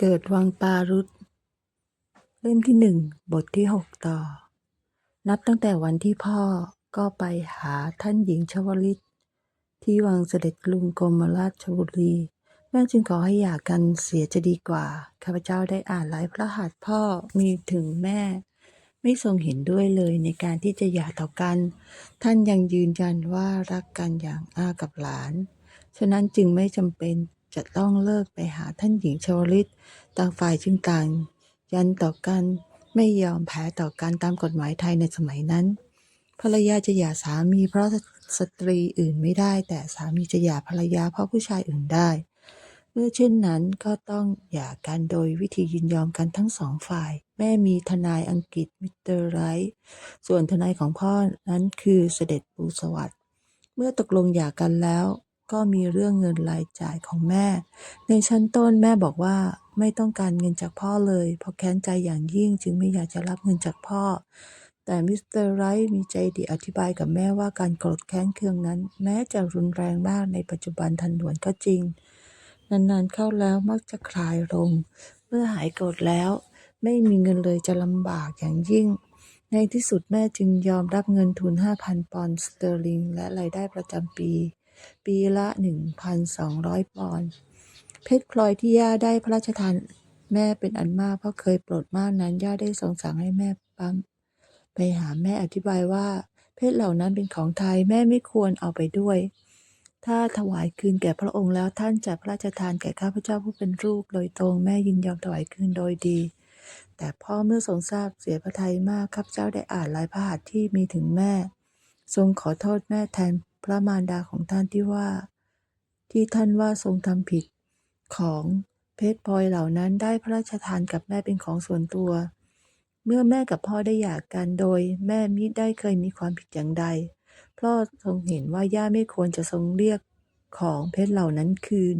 เกิดวังปารุษเล่มที่หนึ่งบทที่หกต่อ นับตั้งแต่วันที่พ่อก็ไปหาท่านหญิงชวลิต ที่วังเสด็จกรุงกรมราชบุรี แม่จึงขอให้หย่ากันเสียจะดีกว่า ข้าพเจ้าได้อ่านหลายพระหัตถ์พ่อมีถึงแม่ ไม่ทรงเห็นด้วยเลยในการที่จะหย่าต่อกัน ท่านยังยืนยันว่ารักกันอย่างอากับหลาน ฉะนั้นจึงไม่จำเป็น จะต้องเลิกไปหาท่านหญิงชวลิต ต่างฝ่ายจึงต่างยันต่อกันไม่ยอมแพ้ต่อกันตามกฎหมายไทยในสมัยนั้น ภรรยาจะหย่าสามีเพราะสตรีอื่นไม่ได้ แต่สามีจะหย่าภรรยาเพราะผู้ชายอื่นได้ เมื่อเช่นนั้นก็ต้องหย่ากันโดยวิธียินยอมกันทั้งสองฝ่าย แม่มีทนายอังกฤษมิสเตอร์ไรท์ส่วนทนายของพ่อนั้นคือเสด็จปูสวัสด์เมื่อตกลงหย่ากันแล้ว ก็มีเรื่องเงินรายจ่ายของแม่ ในชั้นต้นแม่บอกว่าไม่ต้องการเงินจากพ่อเลย เพราะแค้นใจอย่างยิ่งจึงไม่อยากจะรับเงินจากพ่อ แต่มิสเตอร์ไรท์มีใจดีอธิบายกับแม่ว่าการโกรธแค้นเคืองนั้น แม้จะรุนแรงมากในปัจจุบันทันด่วนก็จริง นานๆเข้าแล้วมักจะคลายลง เมื่อหายโกรธแล้ว ไม่มีเงินเลยจะลำบากอย่างยิ่งในที่สุดแม่จึงยอมรับเงินทุน 5,000 ปอนด์สเตอร์ลิง และรายได้ประจำปี ปีละ 1,200 ปอนด์ เพชรพลอยที่ย่าได้พระราชทานแม่เป็นอันมาก เพราะเคยโปรดมากนั้น ย่าได้ทรงสั่งให้แม่ปั๊มไปหาแม่อธิบายว่า เพชรเหล่านั้นเป็นของไทยแม่ไม่ควรเอาไปด้วย ถ้าถวายคืนแก่พระองค์แล้วท่านจะพระราชทานแก่ข้าพเจ้าผู้เป็นลูกโดยตรงแม่ยินยอมถวายคืนโดยดี แต่พ่อเมื่อทรงทราบเสียพระทัยมากข้าพเจ้าได้อ่านลายพระหัตถ์ที่มีถึงแม่ ทรงขอโทษแม่แทน พระมารดาของท่านที่ว่า ที่ท่านว่าทรงทำผิดของเพชรพลอยเหล่านั้นได้พระราชทานกับแม่เป็นของส่วนตัว เมื่อแม่กับพ่อได้หย่ากกันโดย แม่มิได้เคยมีความผิดอย่างใดพ่อทรงเห็นว่าย่าไม่ควรจะทรงเรียกของเพชรเหล่านั้นคืน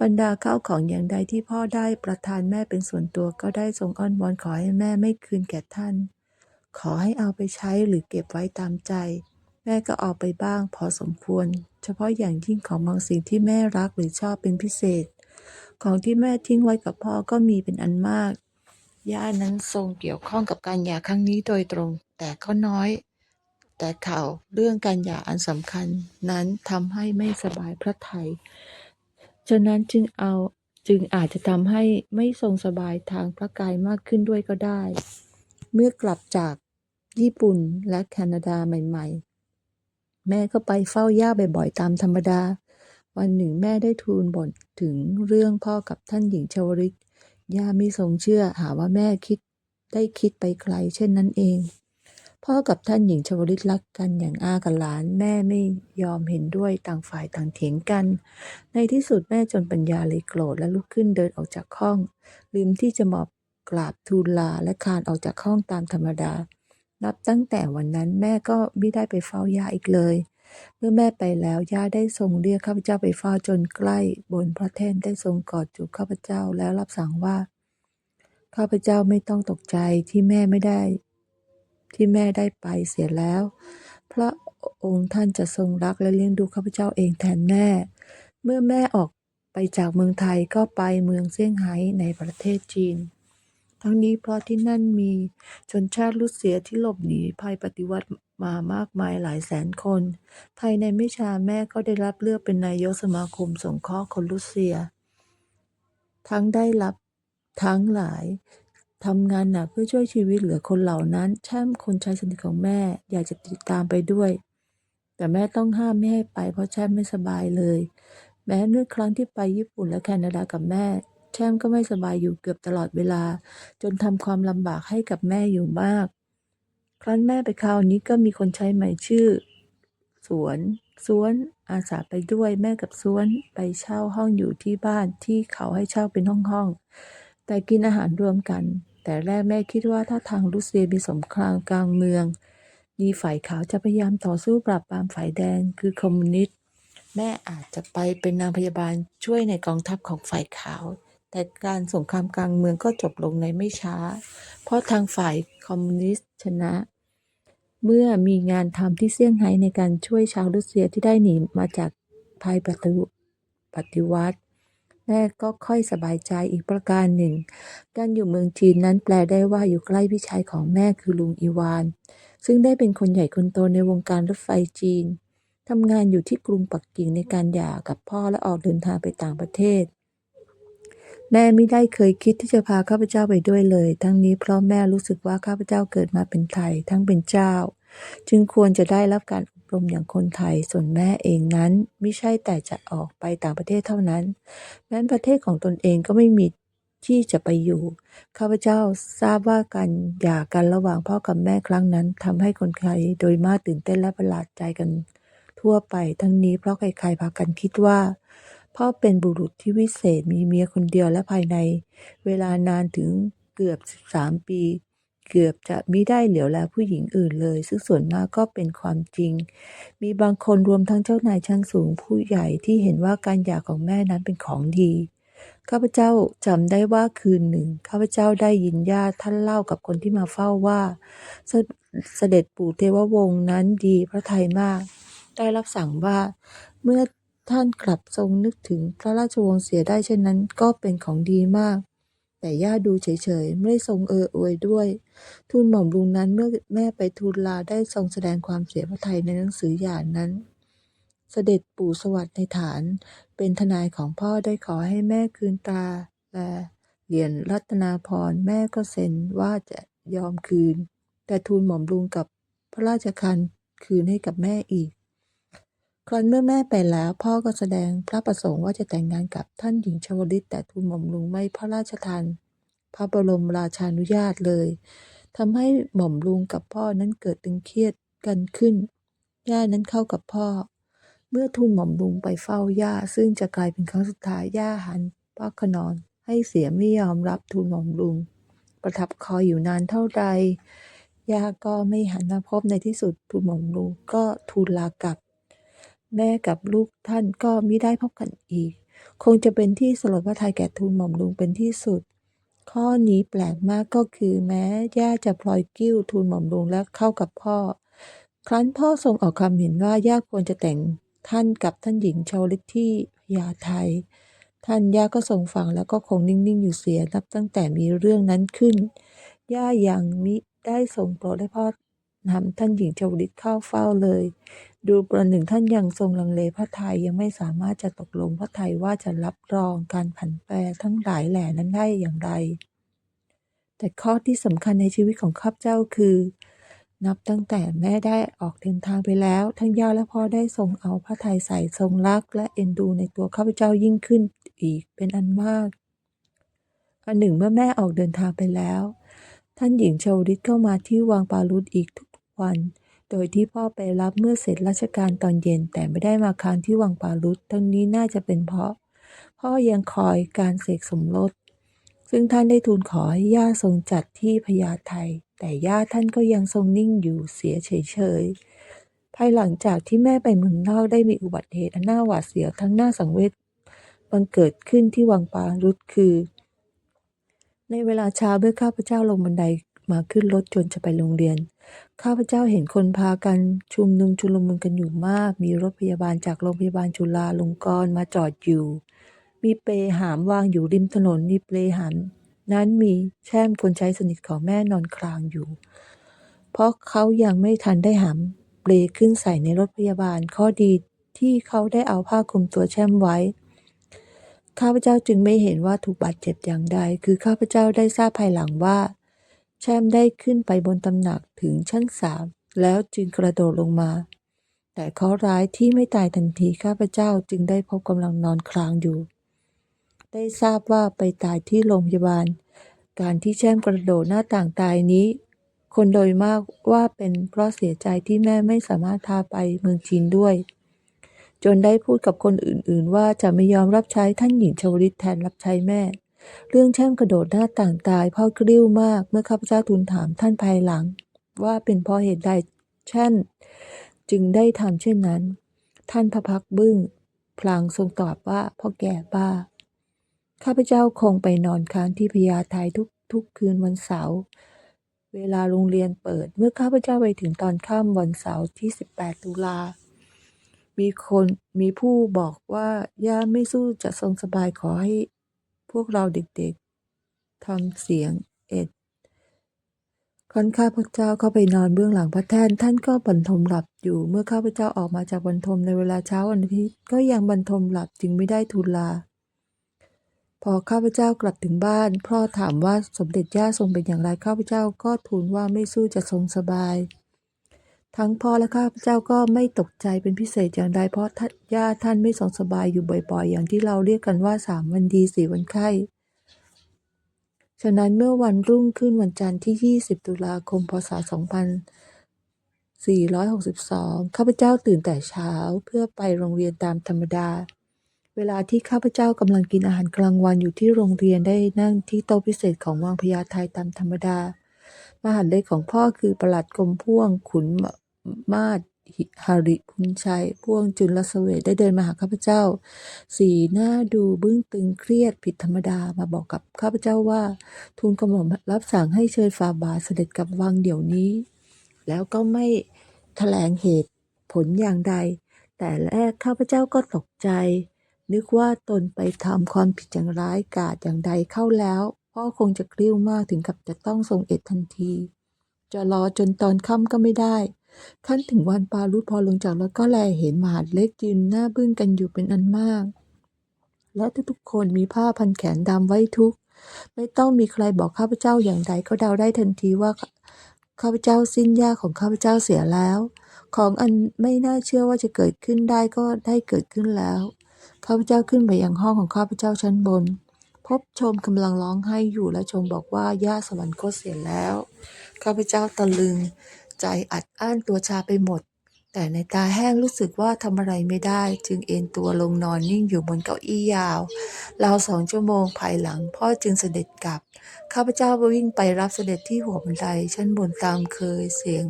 บรรดาข้าวของอย่างใดที่พ่อได้ประทานแม่เป็นส่วนตัวก็ได้ทรงอ้อนวอนขอให้แม่ไม่คืนแก่ท่าน ขอให้เอาไปใช้หรือเก็บไว้ตามใจ แม่ก็เอาไปบ้างพอสมควร เฉพาะอย่างยิ่งของบางสิ่งที่แม่รักหรือชอบเป็นพิเศษ ของที่แม่ทิ้งไว้กับพ่อก็มีเป็นอันมาก ย่านั้นทรงเกี่ยวข้องกับการหย่าครั้งนี้โดยตรง แต่ก็น้อย แต่ข่าวเรื่องการหย่าอันสำคัญ นั้นทำให้ไม่สบายพระไทยฉะนั้นจึงเอาจึงอาจจะทำให้ไม่ทรงสบายทางพระกายมากขึ้นด้วยก็ได้ เมื่อกลับจากญี่ปุ่นและแคนาดาใหม่ ๆ แม่ก็ไปเฝ้าย่าบ่อยๆ ตามธรรมดา วันหนึ่งแม่ได้ทูลบ่นถึงเรื่องพ่อกับท่านหญิงชวริตย่าไม่ทรงเชื่อหาว่าแม่คิดได้คิดไปไกลเช่นนั้นเอง พ่อกับท่านหญิงชวลิตรักกันอย่างอากับหลาน แม่ไม่ยอมเห็นด้วยต่างฝ่ายต่างเถียงกัน ในที่สุดแม่จนปัญญาเลยโกรธและลุกขึ้นเดินออกจากห้อง ลืมที่จะหมอบกราบทูลลาและคานออกจากห้องตามธรรมดา นับตั้งแต่วันนั้นแม่ก็ไม่ได้ไปเฝ้าย่าอีกเลย เมื่อแม่ไปแล้วย่าได้ทรงเรียกข้าพเจ้าไปเฝ้าจนใกล้ บนพระแท่นได้ทรงกอดจูบข้าพเจ้าแล้วรับสั่งว่า ข้าพเจ้าไม่ต้องตกใจที่แม่ไม่ได้ ที่แม่ได้ไปเสียแล้ว พระองค์ท่านจะทรงรักและเลี้ยงดูข้าพเจ้าเองแทนแม่ เมื่อแม่ออกไปจากเมืองไทยก็ไปเมืองเซี่ยงไฮ้ในประเทศจีน ทั้งนี้เพราะที่นั่นมีชนชาติรุสเซียที่หลบหนีภัยปฏิวัติมามากมายหลายแสนคน ภายในไม่ช้าแม่ก็ได้รับเลือกเป็นนายกสมาคมสงเคราะห์คนรุสเซีย ทั้งได้รับทั้งหลายทำงานหนักเพื่อช่วยชีวิตเหลือคนเหล่านั้นแช่มคนชายสนิทของแม่อยากจะติดตามไปด้วย แต่แม่ต้องห้ามไม่ให้ไปเพราะแช่มไม่สบายเลย แม้เมื่อครั้งที่ไปญี่ปุ่นและแคนาดากับแม่ แช่มก็ไม่สบายอยู่เกือบตลอดเวลา จนทำความลำบากให้กับแม่อยู่มาก ครั้นแม่ไปคราวนี้ก็มีคนใช้ใหม่ชื่อ สวนสวนอาสาไปด้วยแม่กับสวนไปเช่าห้องอยู่ที่บ้านที่เขาให้เช่าเป็นห้องห้องแต่กินอาหารรวมกัน แต่แรกแม่คิดว่าถ้าทางรัสเซียมีสงครามกลางเมืองมีฝ่ายขาวจะพยายามต่อสู้ปราบปรามฝ่ายแดงคือคอมมิวนิสต์แม่อาจจะไปเป็นนางพยาบาลช่วยในกองทัพของฝ่ายขาว แต่การสงครามกลางเมืองก็จบลงในไม่ช้า เพราะทางฝ่ายคอมมิวนิสต์ชนะ เมื่อมีงานทำที่เซี่ยงไฮ้ในการช่วยชาวรัสเซียที่ได้หนีมาจากภัยปฏิวปฏิวัติแม่ก็ค่อยสบายใจอีกประการหนึ่ง การอยู่เมืองจีนนั้นแปลได้ว่าอยู่ใกล้พี่ชายของแม่คือลุงอีวาน ซึ่งได้เป็นคนใหญ่คนโตในวงการรถไฟจีนทำงานอยู่ที่กรุงปักกิ่งในการหย่ากับพ่อและออกเดินทางไปต่างประเทศ แม่ไม่ได้เคยคิดที่จะพาข้าพเจ้าไปด้วยเลย ทั้งนี้เพราะแม่รู้สึกว่าข้าพเจ้าเกิดมาเป็นไทย ทั้งเป็นเจ้า จึงควรจะได้รับการอบรมอย่างคนไทย ส่วนแม่เองนั้นไม่ใช่แต่จะออกไปต่างประเทศเท่านั้น แม้ประเทศของตนเองก็ไม่มีที่จะไปอยู่ ข้าพเจ้าทราบว่าการหย่ากันระหว่างพ่อกับแม่ครั้งนั้นทำให้คนไทยโดยมากตื่นเต้นและประหลาดใจกันทั่วไป ทั้งนี้เพราะใครๆพากันคิดว่า พ่อเป็นบุรุษที่วิเศษมีเมียคนเดียวและภายใน เวลานานถึงเกือบ 13 ปี เกือบจะมิได้เหลียวแลผู้หญิงอื่นเลย ซึ่งส่วนมากก็เป็นความจริง มีบางคนรวมทั้งเจ้านายชั้นสูงผู้ใหญ่ที่เห็นว่าการหย่าของแม่นั้นเป็นของดีข้าพเจ้าจำได้ว่าคืนหนึ่งข้าพเจ้าได้ยินญาติท่านเล่ากับคนที่มาเฝ้าว่าเสเสด็จปู่เทววงศ์นั้นดีพระทัยมาก ได้รับสั่งว่าเมื่อ ท่านกลับทรงนึกถึงพระราชวงศ์เสียได้เช่นนั้นก็เป็นของดีมาก แต่ย่าดูเฉยๆ ไม่ได้ทรงเอออวยด้วย ทูลหม่อมลุงนั้นเมื่อแม่ไปทูลลาได้ทรงแสดงความเสียพระทัยในหนังสือหย่านั้น เสด็จปู่สวัสดิ์ในฐาน เป็นทนายของพ่อได้ขอให้แม่คืนตาและเหรียญรัตนาพรแม่ก็เซ็นว่าจะยอมคืน แต่ทูลหม่อมลุงกับพระราชคันคืนให้กับแม่อีก ครั้นเมื่อแม่ไปแล้ว พ่อก็แสดงพระประสงค์ว่าจะแต่งงานกับท่านหญิงชวลิต แต่ทูลหม่อมลุงไม่พระราชทานพระบรมราชานุญาตเลยทำให้หม่อมลุงกับพ่อนั้นเกิดตึงเครียดกันขึ้น ย่านั้นเข้ากับพ่อ เมื่อทูลหม่อมลุงไปเฝ้าย่า ซึ่งจะกลายเป็นครั้งสุดท้ายย่าหันพระขนอน ให้เสียไม่ยอมรับทูลหม่อมลุง ประทับคอยอยู่นานเท่าใดย่าก็ไม่หันมาพบในที่สุดทูลหม่อมลุงก็ทูลลากลับ แม่กับลูกท่านก็มิได้พบกันอีก คงจะเป็นที่สลดพระทัยแก่ทูลหม่อมลุงเป็นที่สุด ข้อนี้แปลกมากก็คือแม้ย่าจะพลอยกิ้วทูลหม่อมลุงและเข้ากับพ่อ ครั้นพ่อทรงออกความเห็นว่าย่าควรจะแต่งท่านกับท่านหญิงชาวลิตที่พญาไทย ท่านย่าก็ทรงฟังแล้วก็คงนิ่งๆอยู่เสียนับตั้งแต่มีเรื่องนั้นขึ้น ย่ายังมิได้ทรงโปรดให้พ่อ นำท่านหญิงชาวลิตเข้าเฝ้าเลย ดูประหนึ่งท่านยังทรงลังเลพระไทยยังไม่สามารถจะตกลงพระไทยว่าจะรับรองการผันแปรทั้งหลายแหล่นั้นได้อย่างไร แต่ข้อที่สำคัญในชีวิตของข้าพเจ้าคือ นับตั้งแต่แม่ได้ออกเดินทางไปแล้ว ทั้งย่าและพ่อได้ทรงเอาพระไทยใส่ทรงรักและเอ็นดูในตัวข้าพเจ้ายิ่งขึ้นอีกเป็นอันมาก อันหนึ่งเมื่อแม่ออกเดินทางไปแล้ว ท่านหญิงชาวลิตเข้ามาที่วังปารุตอีกทุก วัน โดยที่พ่อไปรับเมื่อเสร็จราชการตอนเย็น แต่ไม่ได้มาค้างที่วังปารุตทั้งนี้น่าจะเป็นเพราะ พ่อยังคอยการเสกสมรส ซึ่งท่านได้ทูลขอให้ย่าทรงจัดที่พญาไทแต่ย่าท่านก็ยังทรงนิ่งอยู่เสียเฉยๆ ภายหลังจากที่แม่ไปเมืองนอกได้มีอุบัติเหตุอันน่าหวาดเสียวทั้งหน่าสังเวชบังเกิดขึ้นที่วังปารุตคือ ในเวลาเช้าเมื่อข้าพเจ้าลงบันได มาขึ้นรถจนจะไปโรงเรียน ข้าพเจ้าเห็นคนพากันชุมนุมชุลมุนกันอยู่มาก มีรถพยาบาลจากโรงพยาบาลจุฬาลงกรณ์มาจอดอยู่ มีเปลหามวางอยู่ริมถนน มีเปลหามนั้นมีแช่มคนใช้สนิทของแม่นอนคลางอยู่ เพราะเขายังไม่ทันได้หามเปลขึ้นใส่ในรถพยาบาลข้อดีที่เขาได้เอาผ้าคลุมตัวแช่มไว้ ข้าพเจ้าจึงไม่เห็นว่าถูกบาดเจ็บอย่างใด คือข้าพเจ้าได้ทราบภายหลังว่า แช่มได้ขึ้นไปบนตำหนักถึงชั้นสามแล้วจึงกระโดดลงมา แต่เคราร้ายที่ไม่ตายทันทีข้าพเจ้าจึงได้พบกำลังนอนคลางอยู่ ได้ทราบว่าไปตายที่โรงพยาบาล การที่แช่มกระโดดหน้าต่างตายนี้ คนโดยมากว่าเป็นเพราะเสียใจที่แม่ไม่สามารถพาไปเมืองจีนด้วย จนได้พูดกับคนอื่นๆ ว่าจะไม่ยอมรับใช้ท่านหญิงชวลิตแทนรับใช้แม่ เรื่องแช่มกระโดดหน้าต่างตายพ่อกริ้วมาก เมื่อข้าพเจ้าทูลถามท่านภายหลัง ว่าเป็นเพราะเหตุใดแช่มจึงได้ทำเช่นนั้น ท่านพระพักตร์บึ้ง พลางทรงตอบว่าพ่อแก่บ้า ข้าพเจ้าคงไปนอนค้างที่พญาไททุกทุกคืนวันเสาร์เวลาโรงเรียนเปิดเมื่อข้าพเจ้าไปถึงตอนค่ำวันเสาร์ที่ 18 ตุลา มีคนมีผู้บอกว่าย่าไม่สู้จะทรงสบายขอให้ พวกเราเด็กๆทำเสียงเอ็ดครั้นข้าพเจ้าเข้าไปนอนเบื้องหลังพระแท่นท่านก็บรรทมหลับอยู่ เมื่อข้าพเจ้าออกมาจากบรรทมในเวลาเช้าวันอาทิตย์ก็ยังบรรทมหลับจึงไม่ได้ทูลลา พอข้าพเจ้ากลับถึงบ้านพ่อถามว่าสมเด็จย่าทรงเป็นอย่างไรข้าพเจ้าก็ทูลว่าไม่สู้จะทรงสบาย ทั้งพ่อและข้าพเจ้าก็ไม่ตกใจเป็นพิเศษอย่างใดเพราะท่านย่าท่านไม่ทรงสบายอยู่บ่อยๆ อย่างที่เราเรียกกันว่าสามวันดีสี่วันไข้ฉะนั้นเมื่อวันรุ่งขึ้นวันจันทร์ที่ 20 ตุลาคม พศ 2462 ข้าพเจ้าตื่นแต่เช้าเพื่อไปโรงเรียนตามธรรมดา เวลาที่ข้าพเจ้ากำลังกินอาหารกลางวันอยู่ที่โรงเรียนได้นั่งที่โต๊ะพิเศษของวังพญาไทตามธรรมดา มหาดเล็กของพ่อคือประหลัดกรมพ่วงขุนมาศหิหริพุนชัยพ่วงจุลเสเวทได้เดินมาหาข้าพเจ้า สีหน้าดูบึ้งตึงเครียดผิดธรรมดามาบอกกับข้าพเจ้าว่า ทูลกระหม่อมรับสั่งให้เชิญฝ่าบาเสด็จกลับวังเดี๋ยวนี้ แล้วก็ไม่แถลงเหตุผลอย่างใด แต่แรกข้าพเจ้าก็ตกใจ นึกว่าตนไปทำความผิดอย่างร้ายกาจอย่างใดเข้าแล้ว พ่อคงจะกริ้วมากถึงกับจะต้องทรงเอ็ดทันที จะรอจนตอนค่ำก็ไม่ได้ ขั้นถึงวันปารุพอลงจากรถก็แลเห็นมหาดเล็กยืนหน้าบึ้งกันอยู่เป็นอันมาก และทุกๆคนมีผ้าพันแขนดำไว้ทุก ไม่ต้องมีใครบอกข้าพเจ้าอย่างใดก็เดาได้ทันทีว่าข้าพเจ้าสิ้นญาของข้าพเจ้าเสียแล้ว ของอันไม่น่าเชื่อว่าจะเกิดขึ้นได้ก็ได้เกิดขึ้นแล้ว ข้าพเจ้าขึ้นไปยังห้องของข้าพเจ้าชั้นบน พบชมกำลังร้องไห้อยู่และชมบอกว่า ย่าสวรรคตเสียแล้ว ข้าพเจ้าตะลึง ใจอัดอั้นตัวชาไปหมด แต่ในตาแห้งรู้สึกว่าทำอะไรไม่ได้ จึงเอนตัวลงนอนนิ่งอยู่บนเก้าอี้ยาว ราวสองชั่วโมงภายหลัง พ่อจึงเสด็จกลับ ข้าพเจ้าวิ่งไปรับเสด็จที่หัวบันไดชั้นบนตามเคยเสียง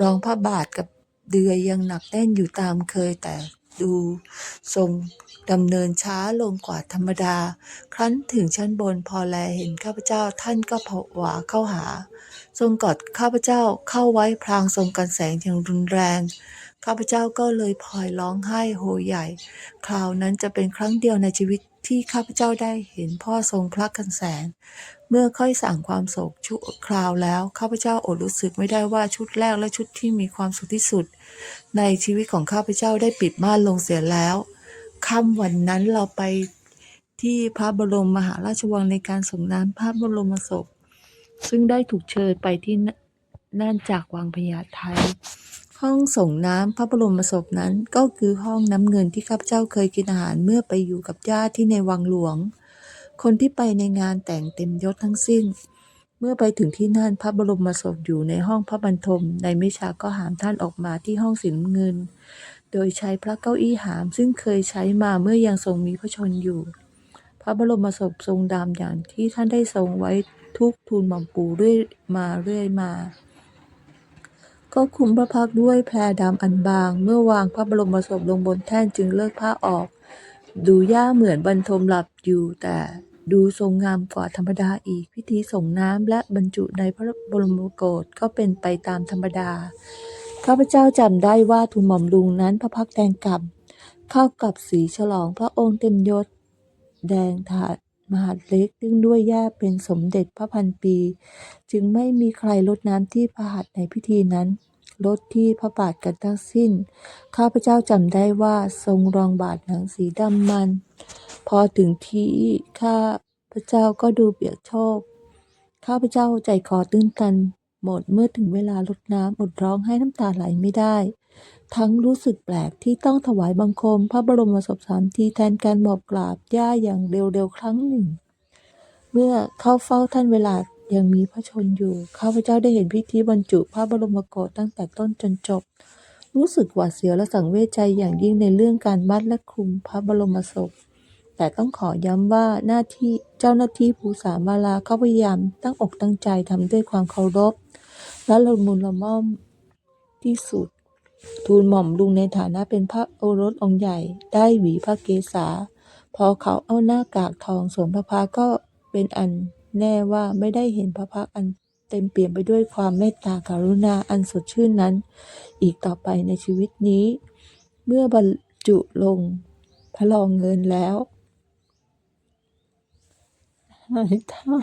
ร้องพระบาทกับเดือยยังหนักแน่นอยู่ตามเคยแต่ดูทรง ดำเนินช้าลงกว่าธรรมดา ครั้นถึงชั้นบนพอแลเห็นข้าพเจ้าท่านก็ผวาเข้าหา ทรงกอดข้าพเจ้าเข้าไว้พลางทรงกันแสงอย่างรุนแรง ข้าพเจ้าก็เลยพลอยร้องไห้โฮใหญ่ คราวนั้นจะเป็นครั้งเดียวในชีวิตที่ข้าพเจ้าได้เห็นพ่อทรงพระกันแสง เมื่อค่อยสั่งความโศกชั่วคราวแล้ว ข้าพเจ้าอดรู้สึกไม่ได้ว่าชุดแรกและชุดที่มีความสุขที่สุด ในชีวิตของข้าพเจ้าได้ปิดม่านลงเสียแล้ว ค่ำวันนั้นเราไปที่พระบรมมหาราชวังในการส่งน้ำพระบรมศพ ซึ่งได้ถูกเชิญไปที่นนั่นจากวังพญาไทห้องส่งน้ำพระบรมศพนั้นก็คือห้องน้ำเงินที่ข้าพเจ้าเคยกินอาหารเมื่อไปอยู่กับญาติที่ในวังหลวง คนที่ไปในงานแต่งเต็มยศทั้งสิ้น เมื่อไปถึงที่นั่นพระบรมศพอยู่ในห้องพระบรรทม ในไม่ช้าก็หามท่านออกมาที่ห้องสีน้ำเงิน โดยใช้พระเก้าอี้หาม ซึ่งเคยใช้มาเมื่อยังทรงมีพระชนอยู่ พระบรมศพทรงดำอย่างที่ท่านได้ทรงไว้ทุกทูลหม่อมปู่เรื่อยมาเรื่อยมา ก็คุมพระพักด้วยแพรดำอันบาง เมื่อวางพระบรมศพลงบนแท่นจึงเลิกผ้าออก ดูย่าเหมือนบรรทมหลับอยู่แต่ดูทรงงามกว่าธรรมดาอีกพิธีส่งน้ำและบรรจุในพระบรมโกศก็เป็นไปตามธรรมดา ข้าพเจ้าจำได้ว่าทูลหม่อมลุงนั้นพระพักตร์แดงกำเข้ากับสีฉลองพระองค์เต็มยศ แดงถาดมหาดเล็กซึ่งด้วยย่าเป็นสมเด็จพระพันปี จึงไม่มีใครลดน้ำที่พระหัตถ์ในพิธีนั้นลดที่พระบาทกันทั้งสิ้น ข้าพเจ้าจำได้ว่าทรงรองบาทหนังสีดำมัน พอถึงที่ข้าพเจ้าก็ดูเบียกโชคข้าพเจ้าใจคอตื้นตัน หมดเมื่อถึงเวลาลดน้ำอดร้องให้น้ำตาไหลไม่ได้ ทั้งรู้สึกแปลกที่ต้องถวายบังคม พระบรมศพสามทีแทนการบอกกราบย่าอย่างเร็วๆครั้งหนึ่ง เมื่อเข้าเฝ้าท่านเวลายังมีพระชนอยู่ ข้าพเจ้าได้เห็นพิธีบรรจุพระบรมโกศตั้งแต่ต้นจนจบ รู้สึกหวาดเสียวและสังเวชใจอย่างยิ่งในเรื่องการมัดและคลุมพระบรมศพ แต่ต้องขอย้ำว่าหน้าที่เจ้าหน้าที่ภูษามาลาเขาพยายามตั้งอกตั้งใจทำด้วยความเคารพ และละมุนละม่อมที่สุด ทูลหม่อมลุงในฐานะเป็นพระโอรสองค์ใหญ่ ได้หวีพระเกศา พอเขาเอาหน้ากากทองสวมพระพักก็เป็นอันแน่ว่าไม่ได้เห็นพระพักอันเต็มเปี่ยมไปด้วยความเมตตากรุณาอันสดชื่นนั้น อีกต่อไปในชีวิตนี้ เมื่อบรรจุลงพระลองเงินแล้วหายทา